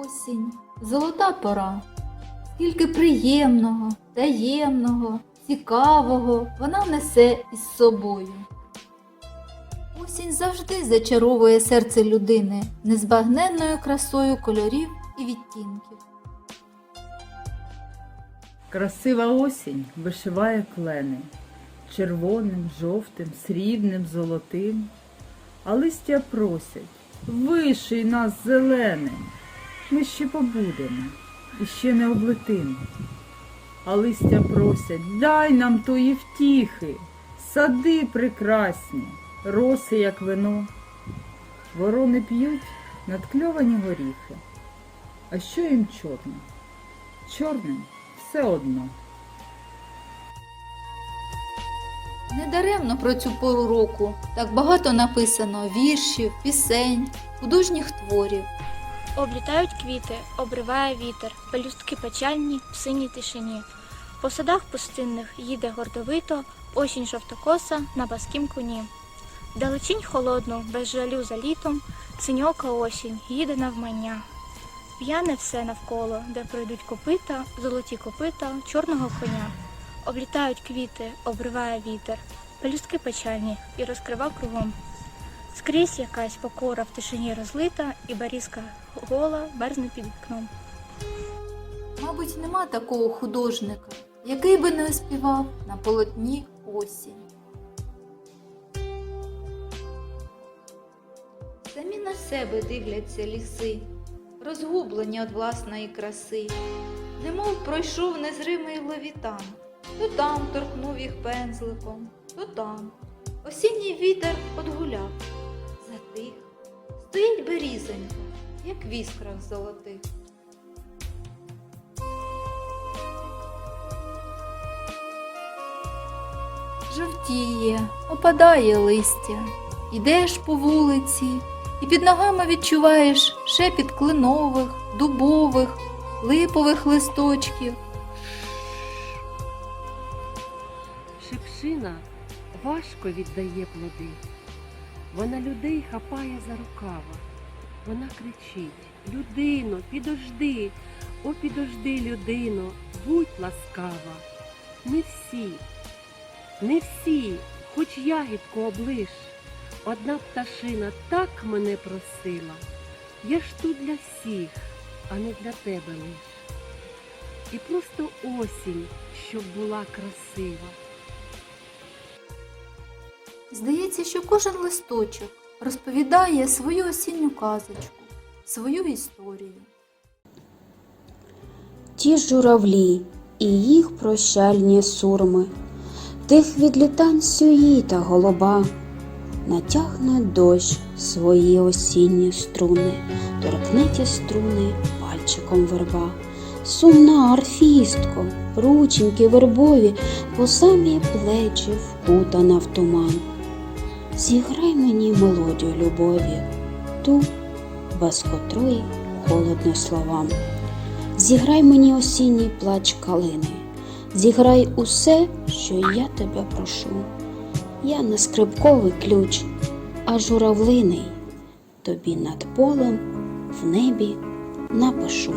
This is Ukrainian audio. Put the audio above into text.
Осінь, золота пора. Скільки приємного, таємного, цікавого вона несе із собою. Осінь завжди зачаровує серце людини незбагненною красою кольорів і відтінків. Красива осінь вишиває клени червоним, жовтим, срібним, золотим, а листя просять виший нас зеленим. Ми ще побудемо і ще не облетимо. А листя просять, дай нам тої втіхи, сади прекрасні, роси, як вино. Ворони п'ють надкльовані горіхи. А що їм чорне? Чорним все одно. Недаремно про цю пору року так багато написано віршів, пісень, художніх творів. Облітають квіти, обриває вітер, пелюстки печальні в синій тишині. По садах пустинних їде гордовито, осінь жовтокоса на баскім коні. Далечінь холодну, без жалю за літом, синьока осінь їде навмання. П'яне все навколо, де пройдуть копита, золоті копита чорного коня. Облітають квіти, обриває вітер, пелюстки печальні і розкрива кругом. Скрізь якась покора в тишині розлита, і барізка гола берзне під вікном. Мабуть, нема такого художника, який би не оспівав на полотні осінь. Самі на себе дивляться ліси, розгублені від власної краси, немов пройшов незримий левітан, то там торкнув їх пензликом, то там. Осінній вітер одгуляв, стоїть берізонька, як в іскрах золотих. Жовтіє, опадає листя, ідеш по вулиці, і під ногами відчуваєш шепіт кленових, дубових, липових листочків. Шипшина важко віддає плоди. Вона людей хапає за рукава. Вона кричить: Людино, підожди, о, підожди, людино, будь ласкава. Не всі, не всі, хоч ягідку облиш. Одна пташина так мене просила. Я ж тут для всіх, а не для тебе лиш. І просто осінь, щоб була красива. Здається, що кожен листочок розповідає свою осінню казочку, свою історію. ті журавлі і їх прощальні сурми, тих відлітань сюїта голуба, натягне дощ свої осінні струни, торкне ті струни пальчиком верба. Сумна арфістко, рученьки вербові по самі плечі вкутана в туман. Зіграй мені мелодію любові, ту, без котрої холодно словам. Зіграй мені осінній плач калини, зіграй усе, що я тебе прошу. Я не скрипковий ключ, а журавлиний, тобі над полем в небі напишу.